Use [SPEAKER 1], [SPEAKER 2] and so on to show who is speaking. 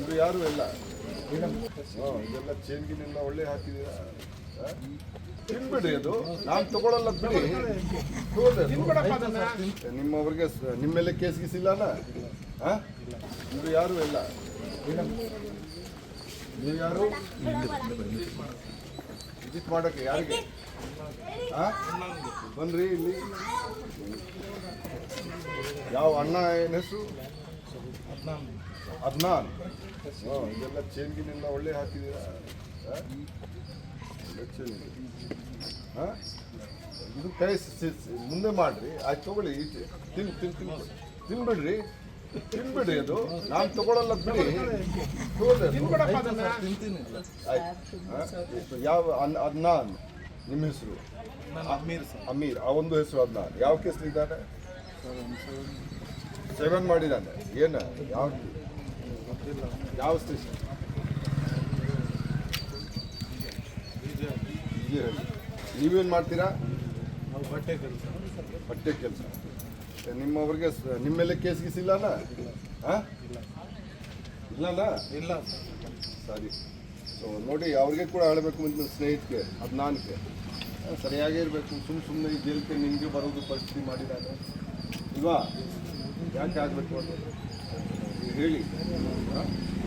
[SPEAKER 1] ಇದು ಯಾರು ಇಲ್ಲ? ಇದೆಲ್ಲ ಚೇನ್ಗಿನೆಲ್ಲ ಒಳ್ಳೆ ಹಾಕಿದ್ದೀರಾ? ತಿನ್ಬಿಡಿ ಅದು. ನಾನು ತಗೊಳಲ್ಲ, ಬಿಡಿ. ನಿಮ್ಮವ್ರಿಗೆ ನಿಮ್ಮೆಲ್ಲ ನಿಮ್ಮ ಮೇಲೆ ಕೇಸ್ ಇಲ್ಲ? ಇದು ಯಾರು ಇಲ್ಲ? ನೀವು ಯಾರು? ವಿಸಿಟ್ ಮಾಡಕ್ಕೆ ಯಾರಿಗೆ? ಬನ್ರಿ ಇಲ್ಲಿ. ಯಾವ ಅಣ್ಣ ಏನು ಹೆಸರು? ಅದ್ನಾನ್ ಹಾಂ ಇದೆಲ್ಲ ಚೇನ್ಗಿನೆಲ್ಲ ಒಳ್ಳೆ ಹಾಕಿದ್ದೀರಾ? ಚೇನ್ ಇದೆ. ಕೈ ಮುಂದೆ ಮಾಡ್ರಿ. ಆಯ್ತು ತಗೊಳ್ಳಿ ಈಚೆ ತಿನ್ ತಿನ್ ತಿನ್. ತಿನ್ಬಿಡ್ರಿ. ತಿನ್ಬಿಡ್ರಿ ಅದು. ನಾನು ತಗೊಳ್ಳಲ್ಲ ಬಿಡಿ. ಅದು. ಆಯ್ತು. ಯಾವ ಅದ್ನಾನ್ ನಿಮ್ಮ ಹೆಸರು? ಅಮೀರ್ ಆ ಒಂದು ಹೆಸರು ಅದ್ನಾನ್ ಯಾವ ಕೇಸ್ ಇದ್ದಾನೆ ಸೆವೆನ್ ಮಾಡಿದ್ದಾನೆ ಏನು? ಯಾವ ಯಾವ ಸ್ಟೇಷನ್ ನೀವೇನು ಮಾಡ್ತೀರಾ?
[SPEAKER 2] ಬಟ್ಟೆ ಕೆಲಸ.
[SPEAKER 1] ಬಟ್ಟೆ ಕೆಲಸ ನಿಮ್ಮವ್ರಿಗೆ ನಿಮ್ಮ ಮೇಲೆ ಕೇಸ್ ಗೀಸ್ ಇಲ್ಲ ಹಾಂ ಇಲ್ಲನ?
[SPEAKER 2] ಇಲ್ಲ.
[SPEAKER 1] ಸರಿ. ಸೊ ನೋಡಿ ಅವ್ರಿಗೆ ಕೂಡ ಹೇಳಬೇಕು ನಿಮ್ಮ ಸ್ನೇಹಿತಕ್ಕೆ ನಾನಕ್ಕೆ ಸರಿಯಾಗೇ ಇರಬೇಕು. ಸುಮ್ಮ ಸುಮ್ಮನೆ ಈ ಜೈಲ್ಗೆ ನಿಮಗೆ ಬರೋದು ಪರಿಸ್ಥಿತಿ ಮಾಡಿದಾಗ ಇಲ್ವಾ? ಯಾಕೆ ಆಗಬೇಕು ಅಂತ ಹೇಳಿ.